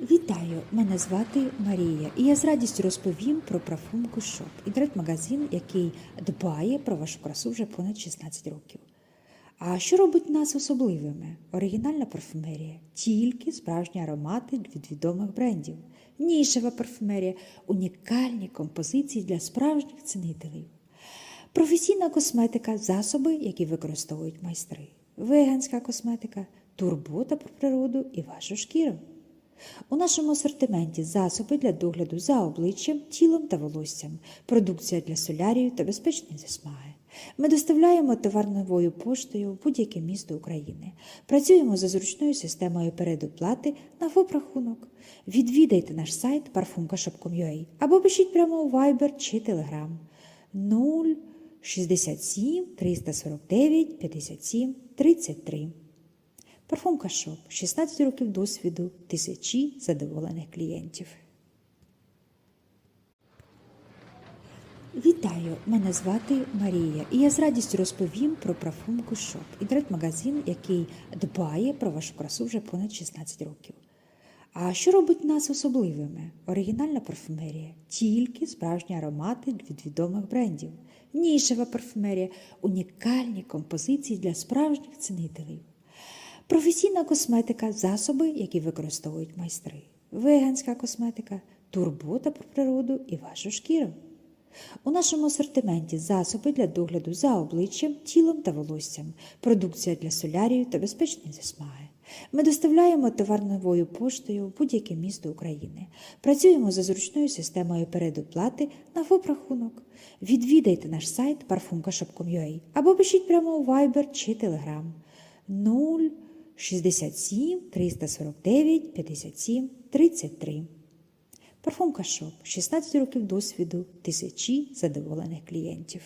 Вітаю! Мене звати Марія, і я з радістю розповім про парфумку Шоп, інтернет-магазин, який дбає про вашу красу вже понад 16 років. А що робить нас особливими? Оригінальна парфумерія, тільки справжні аромати від відомих брендів, нішева парфумерія, унікальні композиції для справжніх цінителів. Професійна косметика засоби, які використовують майстри, веганська косметика, турбота про природу і вашу шкіру. У нашому асортименті засоби для догляду за обличчям, тілом та волоссям, продукція для солярію та безпечної засмаги. Ми доставляємо товар новою поштою в будь-яке місто України. Працюємо за зручною системою передоплати на ФОП-рахунок. Відвідайте наш сайт parfumkashop.com.ua або пишіть прямо у Viber чи Telegram 0 67 349 57 33. Парфумка Шоп 16 років досвіду, тисячі задоволених клієнтів. Вітаю! Мене звати Марія, і я з радістю розповім про парфумку Шоп, інтернет-магазин, який дбає про вашу красу вже понад 16 років. А що робить нас особливими? Оригінальна парфумерія, тільки справжні аромати від відомих брендів, нішева парфумерія, унікальні композиції для справжніх цінителів. Професійна косметика засоби, які використовують майстри, веганська косметика, турбота про природу і вашу шкіру. У нашому асортименті засоби для догляду за обличчям, тілом та волоссям, продукція для солярію та безпечної засмаги. Ми доставляємо товар новою поштою в будь-яке місто України. Працюємо за зручною системою передоплати на ФОП-рахунок. Відвідайте наш сайт parfumkashop.com.ua або пишіть прямо у Viber чи Telegram 0 67 349 57 33. Парфум Кашоп. 16 років досвіду, тисячі задоволених клієнтів.